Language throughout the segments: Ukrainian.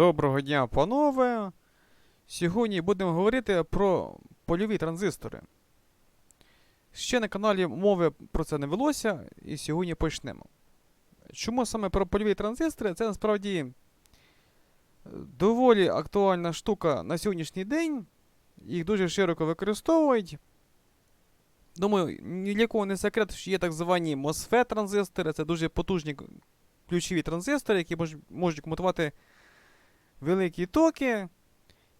Доброго дня, панове! Сьогодні будемо говорити про польові транзистори. Ще на каналі мови про це не велося, і сьогодні почнемо. Чому саме про польові транзистори? Це насправді е, доволі актуальна штука на сьогоднішній день. Їх дуже широко використовують. Думаю, ні для кого не секрет, що є так звані MOSFET транзистори, це дуже потужні ключові транзистори, які мож- можуть комутувати великі токи.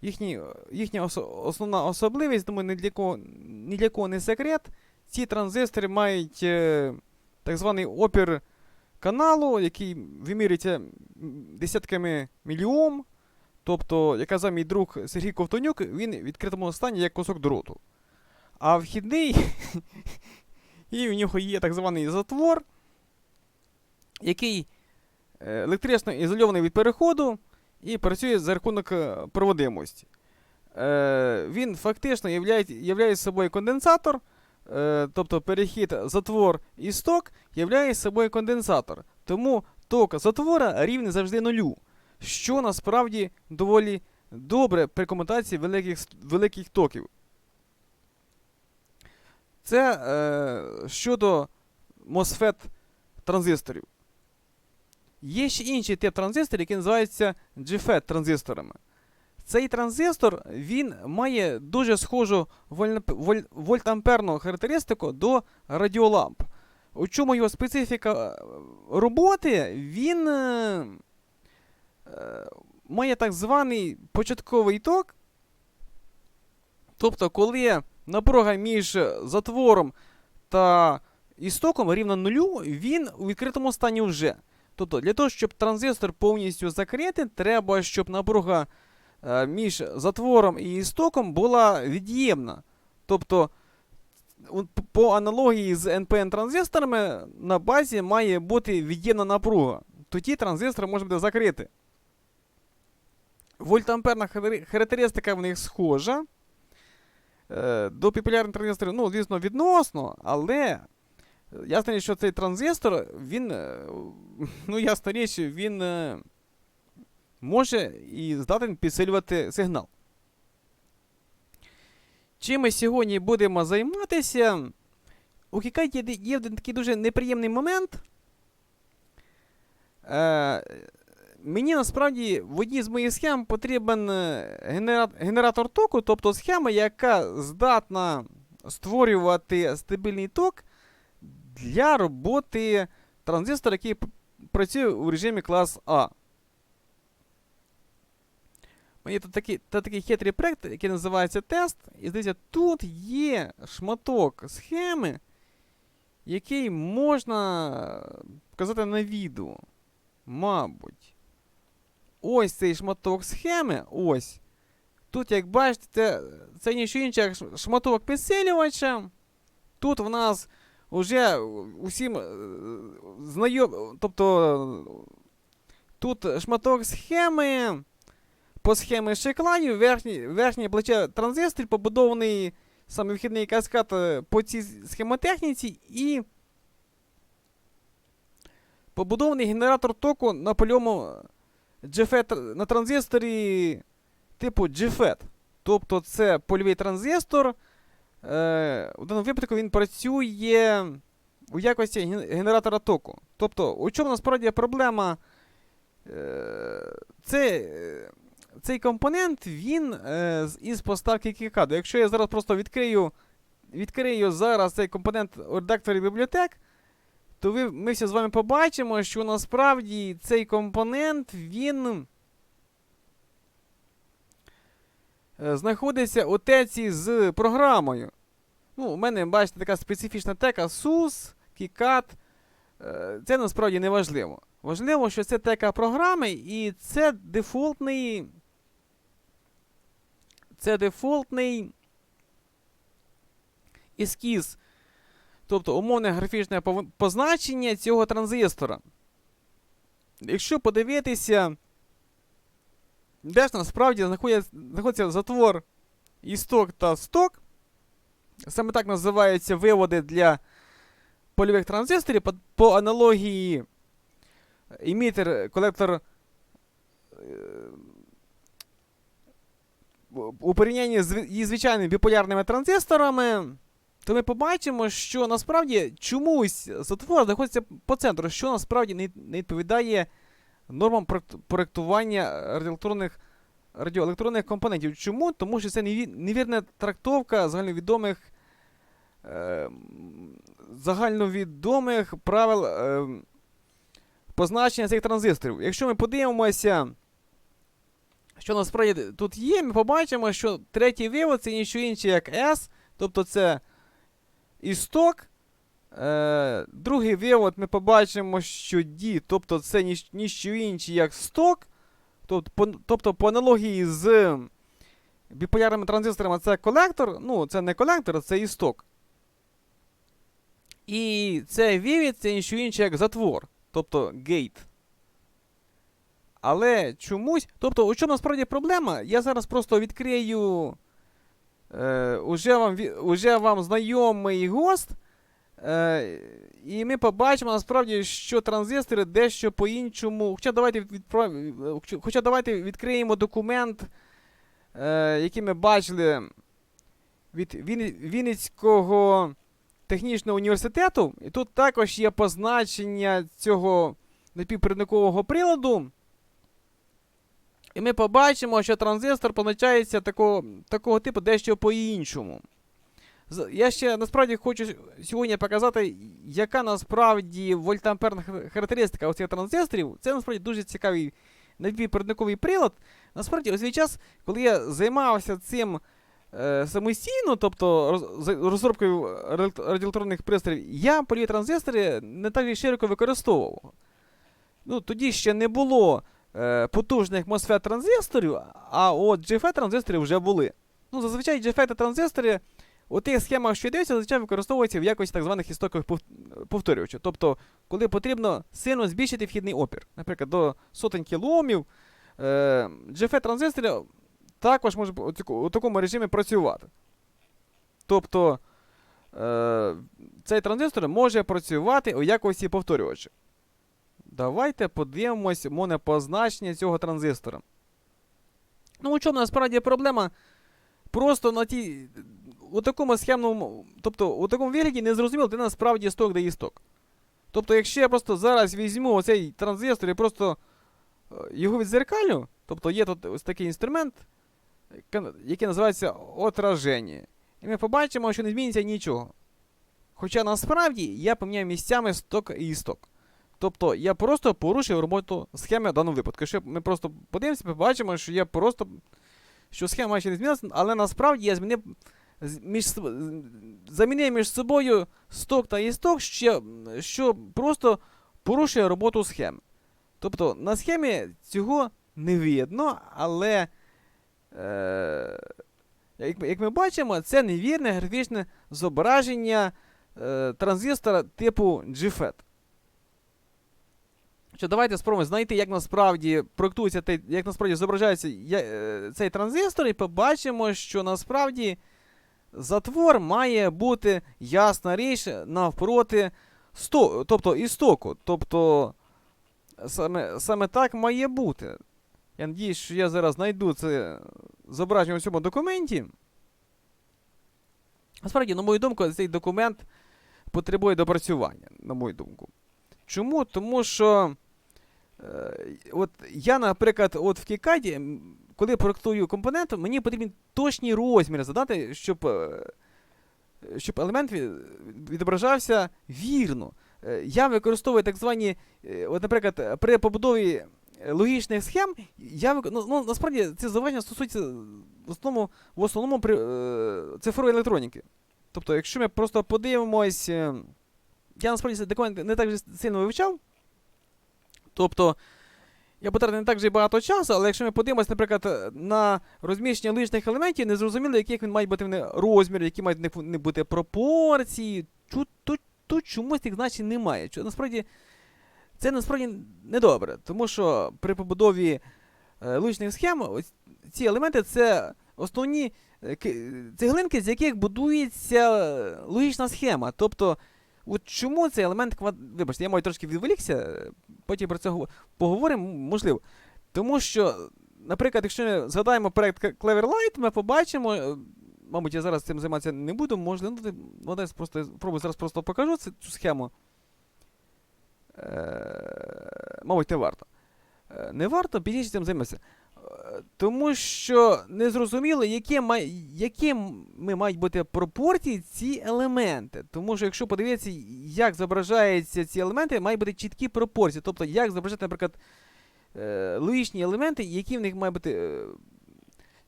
Їхні, їхня ос- основна особливість, думаю, ні для, кого, ні для кого не секрет. Ці транзистори мають е, так званий опір каналу, який вимірюється десятками мільйом. Тобто, як казав мій друг Сергій Ковтонюк, він в відкритому стані як кусок дроту. А вхідний, і в нього є так званий затвор, який е, електрично ізольований від переходу і працює за рахунок е, проводимості. Е, він фактично являє, собою конденсатор, е, тобто перехід затвор і сток являє собою конденсатор. Тому ток затвора рівний завжди нулю, що насправді доволі добре при комутації великих, великих токів. Це е, щодо MOSFET транзисторів. Є ще інший тип транзисторів, який називається GFET транзисторами. Цей транзистор він має дуже схожу вольтамперну характеристику до радіоламп. У чому його специфіка е, роботи? Він е, е, має так званий початковий ток. Тобто, коли напруга між затвором та істоком рівна нулю, він у відкритому стані вже. Тобто, для того, щоб транзистор повністю закрити, треба, щоб напруга е, між затвором і істоком була від'ємна. Тобто, по аналогії з NPN-транзисторами на базі має бути від'ємна напруга. Тоді транзистор може бути закритий. Вольтамперна характеристика в них схожа. Е, До популярних транзисторів, ну, звісно, відносно, але ясна що цей транзистор, він, е, ну, ясна річ, він е, може і здатен підсилювати сигнал. Чим ми сьогодні будемо займатися? У Кікайті є, один такий дуже неприємний момент. Е, мені насправді в одній з моїх схем потрібен е, генера- генератор току, тобто схема, яка здатна створювати стабільний ток для роботи транзистора, який працює у режимі клас А. Мені тут такий, та такий хитрий проект, який називається тест. І здається, тут є шматок схеми, який можна показати на відео. Мабуть. Ось цей шматок схеми. Ось. Тут, як бачите, це, це нічого інше, як шматок підсилювача. Тут в нас вже усім е, знайом. Тобто. Тут шматок схеми. По схемі шеклаю, верхнє, верхнє плече транзисторів побудований саме вхідний каскад е, по цій схемотехніці і побудований генератор току на польому GFET, на транзисторі типу GFET. Тобто це польовий транзистор. Е, у даному випадку він працює у якості генератора току. Тобто, у чому насправді проблема? Е, це, е, цей компонент він е, із поставки кікаду. Якщо я зараз просто відкрию, відкрию зараз цей компонент у редакторі бібліотек, то ви, ми всі з вами побачимо, що насправді цей компонент він е, знаходиться у теці з програмою. Ну, у мене, бачите, така специфічна тека SUS, KiCad. Е, Це насправді не важливо. Важливо, що це тека програми, і це дефолтний. Це дефолтний ескіз. Тобто умовне графічне позначення цього транзистора. Якщо подивитися, де ж насправді знаходиться, затвор істок та сток. Саме так називаються виводи для польових транзисторів по, по аналогії емітер, колектор е, у порівнянні з із звичайними біполярними транзисторами, то ми побачимо, що насправді чомусь затвор знаходиться по центру, що насправді не відповідає нормам проект- проектування радіоелектронних, радіоелектронних компонентів. Чому? Тому що це невірна трактовка загальновідомих, е, загальновідомих правил е, позначення цих транзисторів. Якщо ми подивимося, що насправді тут є, ми побачимо, що третій вивод це ніщо інше, як S, тобто це істок. Е, другий вивод ми побачимо, що D, тобто це ніщ- ніщо інше, як сток. Тобто по, тобто, по аналогії з біполярними транзисторами це колектор. Ну, це не колектор, це істок. І цей вивід це ніщо інше, як затвор, тобто гейт. Але чомусь. Тобто, у чому насправді проблема? Я зараз просто відкрию е, уже, вам, уже вам знайомий гост. Е, і ми побачимо насправді, що транзистори дещо по-іншому. Хоча давайте, відправ... Хоча давайте відкриємо документ, е, який ми бачили від Вінницького технічного університету. І тут також є позначення цього напівпровідникового приладу. І ми побачимо, що транзистор позначається такого, такого типу дещо по-іншому. Я ще насправді хочу сьогодні показати, яка насправді вольтамперна характеристика у цих транзисторів. Це насправді дуже цікавий напівпровідниковий прилад. Насправді, у свій час, коли я займався цим е, самостійно, тобто роз, розробкою радіо- радіоелектронних пристроїв, я польові транзистори не так і широко використовував. Ну, тоді ще не було е, потужних MOSFET транзисторів, а от GFET транзистори вже були. Ну, зазвичай GFET транзистори у тих схемах, що йдеться, зазвичай використовуються в якості так званих істокових пов- повторювачів. Тобто, коли потрібно сильно збільшити вхідний опір, наприклад, до сотень кілоомів, е, GFET транзистори також можуть у, такому режимі працювати. Тобто, е, цей транзистор може працювати у якості повторювача. Давайте подивимось монопозначення цього транзистора. Ну, у чому насправді проблема? Просто на тій. У такому схемному. Тобто, у такому вигляді не зрозуміло, де насправді сток, де істок. Тобто, якщо я просто зараз візьму оцей транзистор і просто е, його відзеркалю, тобто є тут ось такий інструмент, який називається отраження. І ми побачимо, що не зміниться нічого. Хоча насправді я поміняю місцями сток і істок. Тобто я просто порушив роботу схеми в даному випадку. Якщо ми просто подивимося, побачимо, що я просто. що схема ще не змінилася, але насправді я змінив між, соб- між собою сток та істок, що, що просто порушує роботу схеми. Тобто на схемі цього не видно, але е, як, як ми бачимо, це невірне графічне зображення е, транзистора типу GFET. Що давайте спробуємо знайти, як насправді проектується як насправді зображається е, цей транзистор, і побачимо, що насправді затвор має бути ясна річ навпроти сто, тобто істоку. Тобто саме, саме так має бути. Я надіюсь, що я зараз знайду це зображення у цьому документі. Насправді, на мою думку, цей документ потребує допрацювання, на мою думку. Чому? Тому що е, от я, наприклад, от в Кікаді, коли проектую компонент, мені потрібні точні розміри задати, щоб, е, щоб елемент відображався вірно. Е, Я використовую так звані, е, от, наприклад, при побудові логічних схем, я ну, ну, насправді це завдання стосується в основному, в основному при, цифрової електроніки. Тобто, якщо ми просто подивимось. Я насправді цей документ не так сильно вивчав. Тобто, я потратив не так же й багато часу, але якщо ми подивимось, наприклад, е, на розміщення логічних елементів, не зрозуміло, яких він має бути розмір, які мають не бути пропорції. Тут, тут, тут чомусь тих значень немає. Чо- Насправді, це насправді недобре, тому що при побудові е, логічних схем ось ці елементи це основні е, цеглинки, з яких будується е, логічна схема. Тобто, от чому цей елемент квад... Вибачте, я маю трошки відволікся, потім про це поговоримо, можливо. Тому що наприклад, якщо ми згадаємо проект Cleverlight, ми побачимо. е, Мабуть, я зараз цим займатися не буду, можливо, ну, ну, десь просто пробую зараз просто покажу цю схему. Е, мабуть, не варто. Е, не варто пізніше цим займатися. Тому що не зрозуміло, які, май, які ми мають бути пропорції ці елементи. Тому що якщо подивитися, як зображаються ці елементи, мають бути чіткі пропорції. Тобто, як зображати, наприклад, е, логічні елементи, які в них мають бути. Е,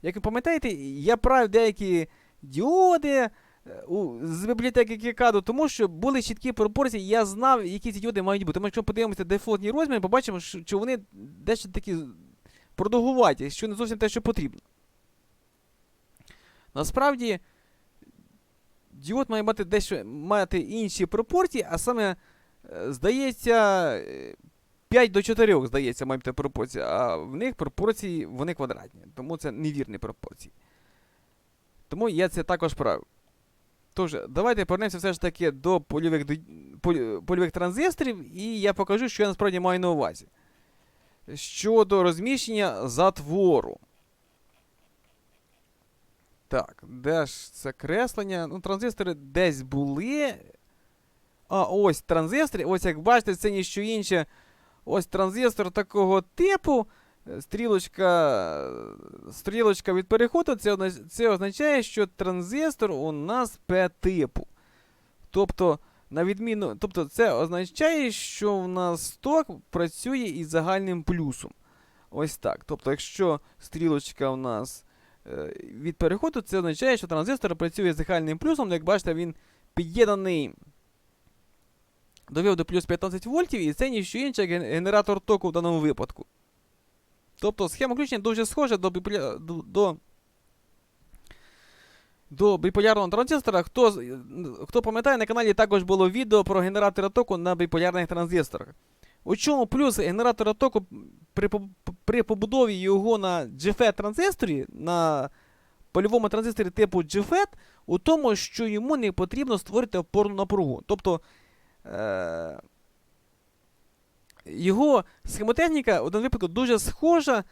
як ви пам'ятаєте, я правив деякі діоди е, з бібліотеки Кікаду, тому що були чіткі пропорції, я знав, які ці діоди мають бути. Тому якщо подивимося дефолтні розміри, побачимо, що вони дещо такі продовгуваті, що не зовсім те, що потрібно. Насправді, діод має мати дещо мати інші пропорції, а саме, е, здається, е, 5 до 4, здається, має пропорції, а в них пропорції вони квадратні. Тому це невірні пропорції. Тому я це також правив. Тож, давайте повернемося все ж таки до польових, поль- польових транзисторів, і я покажу, що я насправді маю на увазі. Щодо розміщення затвору. Так, де ж це креслення? Ну, транзистори десь були. А, ось транзистори. Ось як бачите, це ніщо інше. Ось транзистор такого типу. Стрілочка, стрілочка від переходу, це, це означає, що транзистор у нас П-типу. Тобто, на відміну, тобто, це означає, що в нас сток працює із загальним плюсом. Ось так. Тобто, якщо стрілочка у нас е, від переходу, це означає, що транзистор працює з загальним плюсом. Як бачите, він під'єднаний довів до плюс 15 вольтів, і це ніщо інше, як генератор току в даному випадку. Тобто схема включення дуже схожа до, до, до, до біполярного транзистора. Хто, хто пам'ятає, на каналі також було відео про генератора току на біполярних транзисторах. У чому плюс генератора току при, при побудові його на GFET транзисторі, на польовому транзисторі типу GFET, у тому, що йому не потрібно створити опорну напругу. Тобто е- його схемотехніка в даному випадку дуже схожа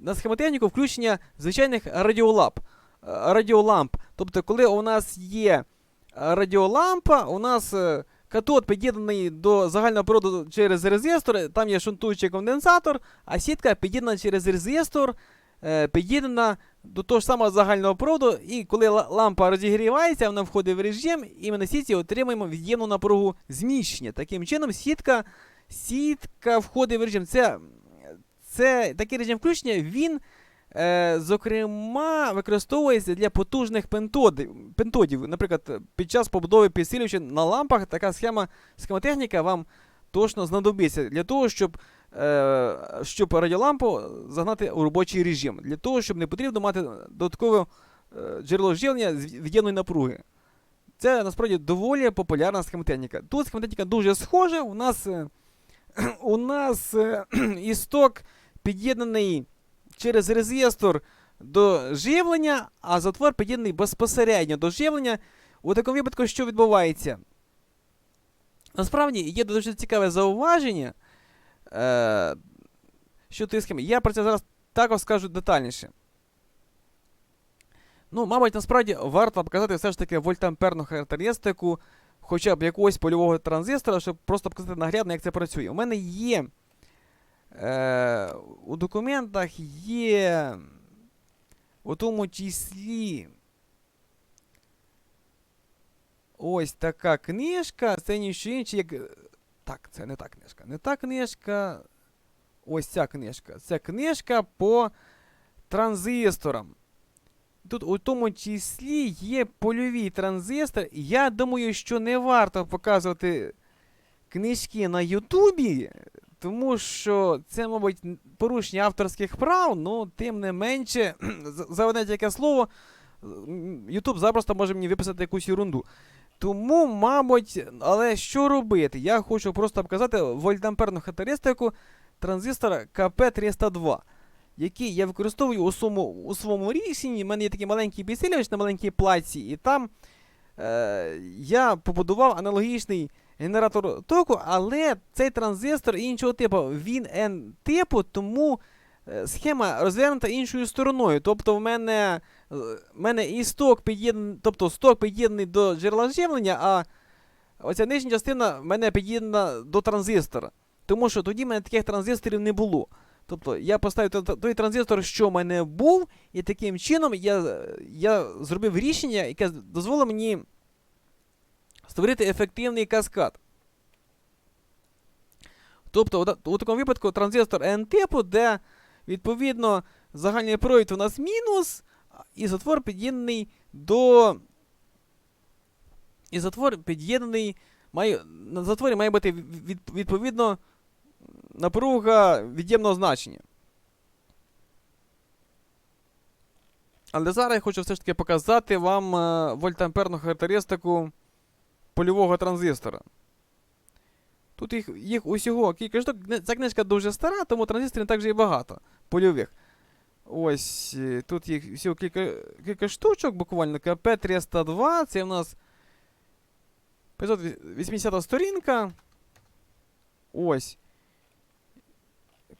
на схемотехніку включення звичайних радіоламп. Е, радіоламп. Тобто, коли у нас є е, радіолампа, у нас е, катод під'єднаний до загального проводу через резистор, там є шунтуючий конденсатор, а сітка під'єднана через резистор, е, під'єднана до того ж самого загального проводу, і коли лампа розігрівається, вона входить в режим, і ми на сітці отримуємо від'ємну напругу зміщення. Таким чином, сітка, сітка входить в режим. Це, це такий режим включення, він, зокрема, використовується для потужних пентодів, пентодів. Наприклад, під час побудови підсилювача на лампах така схема, схемотехніка вам точно знадобиться для того, щоб е, щоб радіолампу загнати у робочий режим. Для того, щоб не потрібно мати додаткове е, джерело живлення з від'ємної напруги. Це насправді доволі популярна схемотехніка. Тут схемотехніка дуже схожа. У нас, е, у нас е, істок під'єднаний через резистор до живлення, а затвор під'єднаний безпосередньо до живлення. У такому випадку, що відбувається? Насправді є дуже цікаве зауваження. Е, що ти схеми. Я про це зараз також скажу детальніше. Ну, мабуть, насправді варто показати все ж таки вольтамперну характеристику хоча б якогось польового транзистора, щоб просто показати наглядно, як це працює. У мене є. Е, у документах є. У тому числі. Ось така книжка. Це ніщо інше, як. Так, це не та книжка. Не та книжка. Ось ця книжка. Це книжка по транзисторам. Тут у тому числі є польові транзистори. Я думаю, що не варто показувати книжки на Ютубі, тому що це, мабуть, порушення авторських прав, ну, тим не менше, за- одне таке слово, Ютуб запросто може мені виписати якусь ерунду. Тому, мабуть, але що робити? Я хочу просто показати вольтамперну характеристику транзистора КП302, який я використовую у своєму, у своєму рішенні. У мене є такий маленький підсилювач на маленькій плаці, і там е, я побудував аналогічний генератор току, але цей транзистор іншого типу, він N-типу, тому е, схема розвернута іншою стороною. Тобто в мене, е, в мене і сток під'єднаний, тобто сток під'єднаний до джерела живлення, а оця нижня частина в мене під'єднана до транзистора. Тому що тоді в мене таких транзисторів не було. Тобто я поставив той- транзистор, що в мене був, і таким чином я, я зробив рішення, яке дозволило мені створити ефективний каскад. Тобто, у такому випадку транзистор N-типу, де відповідно загальний провід у нас мінус, і затвор під'єднаний до. І затвор під'єднаний. Має, на затворі має бути від, від- відповідно напруга від'ємного значення. Але зараз я хочу все ж таки показати вам е, вольтамперну характеристику польового транзистора. Тут їх, їх усього кілька штук. Ця книжка дуже стара, тому транзисторів не так же і багато польових. Ось е, тут їх всього кілька, кілька штучок, буквально КП-302, це в нас 580 сторінка. Ось.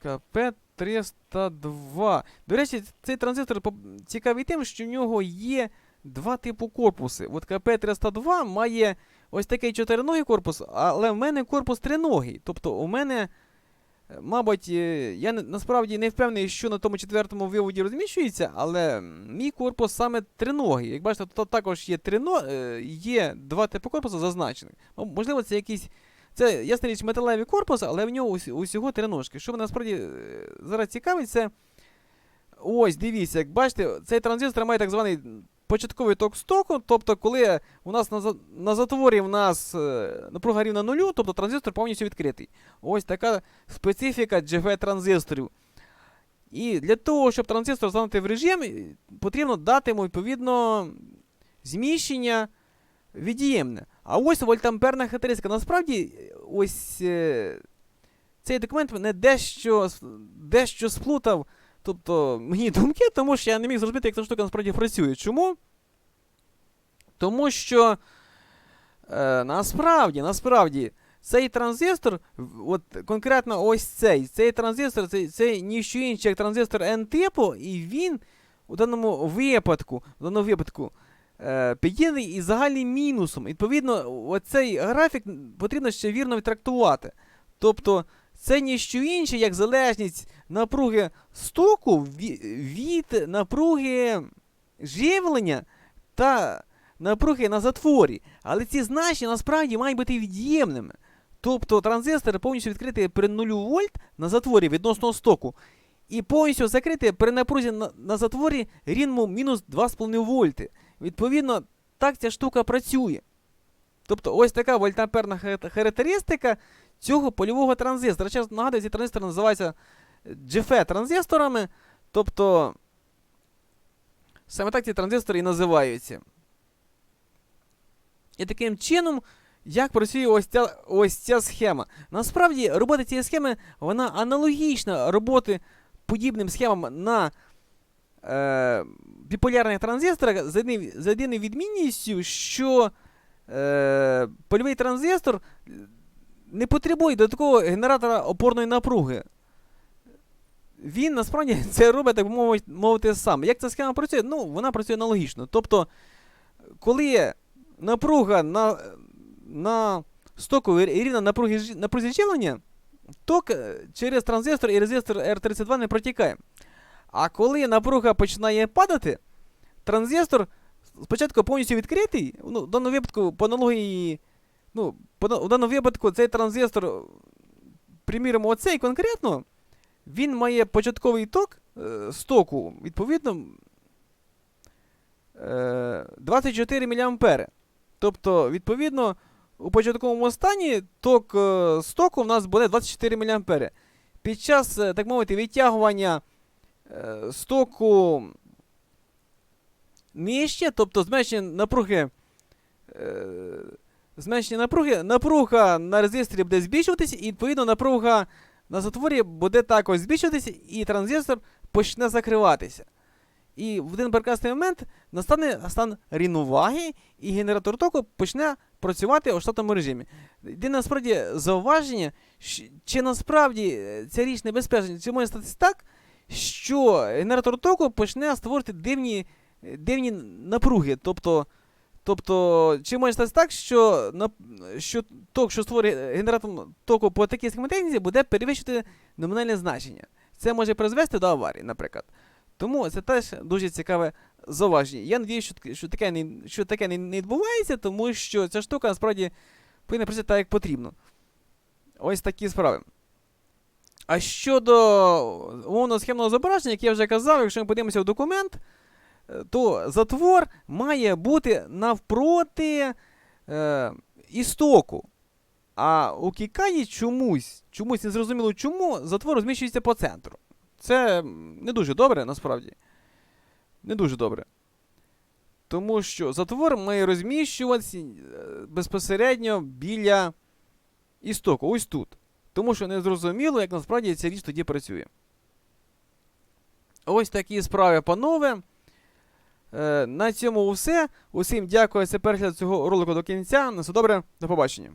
КП-302. До речі, цей транзистор цікавий тим, що в нього є два типу корпуси. От КП-302 має ось такий чотириногий корпус, але в мене корпус триногий. Тобто у мене, е, мабуть, е, я насправді не впевнений, що на тому четвертому виводі розміщується, але мій корпус саме триногий. Як бачите, тут також є, трино, е, є два типи корпусу зазначених. Можливо, це якийсь. Це ясна річ металевий корпус, але в нього ус- усього три ножки. Що мене насправді зараз цікавить, це. Ось, дивіться, як бачите, цей транзистор має так званий початковий ток стоку. Тобто, коли у нас на, на затворі в нас е, напруга рівна нулю, тобто транзистор повністю відкритий. Ось така специфіка GV транзисторів. І для того, щоб транзистор станути в режим, е, потрібно дати йому відповідно зміщення від'ємне. А ось вольтамперна характеристика. Насправді, ось е, цей документ мене дещо, дещо сплутав. Тобто, мені думки, тому що я не міг зрозуміти, як ця штука насправді працює. Чому? Тому що е, насправді, насправді, цей транзистор, от конкретно ось цей, цей транзистор, цей, цей ніщо інше, як транзистор N-типу, і він у даному випадку, в даному випадку е, під'єднаний із загальним мінусом. Відповідно, оцей графік потрібно ще вірно відтрактувати. Тобто, це ніщо інше, як залежність напруги стоку від напруги живлення та напруги на затворі. Але ці значення насправді мають бути від'ємними. Тобто транзистор повністю відкритий при 0 вольт на затворі відносно стоку. І повністю закритий при напрузі на, на затворі рівному мінус 2,5 вольти. Відповідно, так ця штука працює. Тобто, ось така вольтамперна характеристика цього польового транзистора. Зараз нагадую, ці транзистори називаються GFE транзисторами. Тобто, саме так ці транзистори і називаються. І таким чином, як працює ось ця, ось ця схема. Насправді, робота цієї схеми вона аналогічна роботи подібним схемам на е, біполярних транзисторах за єдиною за відмінністю, що е, польовий транзистор не потребує додаткового генератора опорної напруги. Він насправді це робить, так мовити, сам. Як ця схема працює? Ну, вона працює аналогічно. Тобто, коли напруга на, на стоку рівна напруги, напрузі живлення, ток е, через транзистор і резистор R32 не протікає. А коли напруга починає падати, транзистор спочатку повністю відкритий, ну, в даному випадку по аналогії, ну, в даному випадку цей транзистор, приміримо, оцей конкретно, він має початковий ток е, стоку, відповідно, е, 24 мА. Тобто, відповідно, у початковому стані ток е, стоку в нас буде 24 мА. Під час, е, так мовити, відтягування е, стоку нижче, тобто зменшення напруги. Е, зменшення напруги, напруга на резисторі буде збільшуватися, і відповідно напруга на затворі буде також збільшуватися, і транзистор почне закриватися. І в один прекрасний момент настане стан рівноваги, і генератор току почне працювати у штатному режимі. Єдине насправді зауваження, чи насправді е, ця річ небезпечна, чи може статися так, що генератор току почне створити дивні, дивні напруги. Тобто, тобто, чи може статися так, що, нап- що ток, що створює генератор току по такій схематизації, буде перевищити номінальне значення. Це може призвести до аварії, наприклад. Тому це теж дуже цікаве зауваження. Я надію, що, що таке, не, що таке не, не відбувається, тому що ця штука насправді повинна працювати так, як потрібно. Ось такі справи. А щодо умовно схемного зображення, як я вже казав, якщо ми подивимося в документ, е, то затвор має бути навпроти е, істоку. А у Кікаї чомусь, чомусь незрозуміло чому, затвор розміщується по центру. Це не дуже добре, насправді. Не дуже добре. Тому що затвор має розміщуватися е, безпосередньо біля істоку, ось тут. Тому що не зрозуміло, як насправді ця річ тоді працює. Ось такі справи, панове. Е, на цьому все. Усім дякую за перегляд цього ролику до кінця. На все добре, до побачення.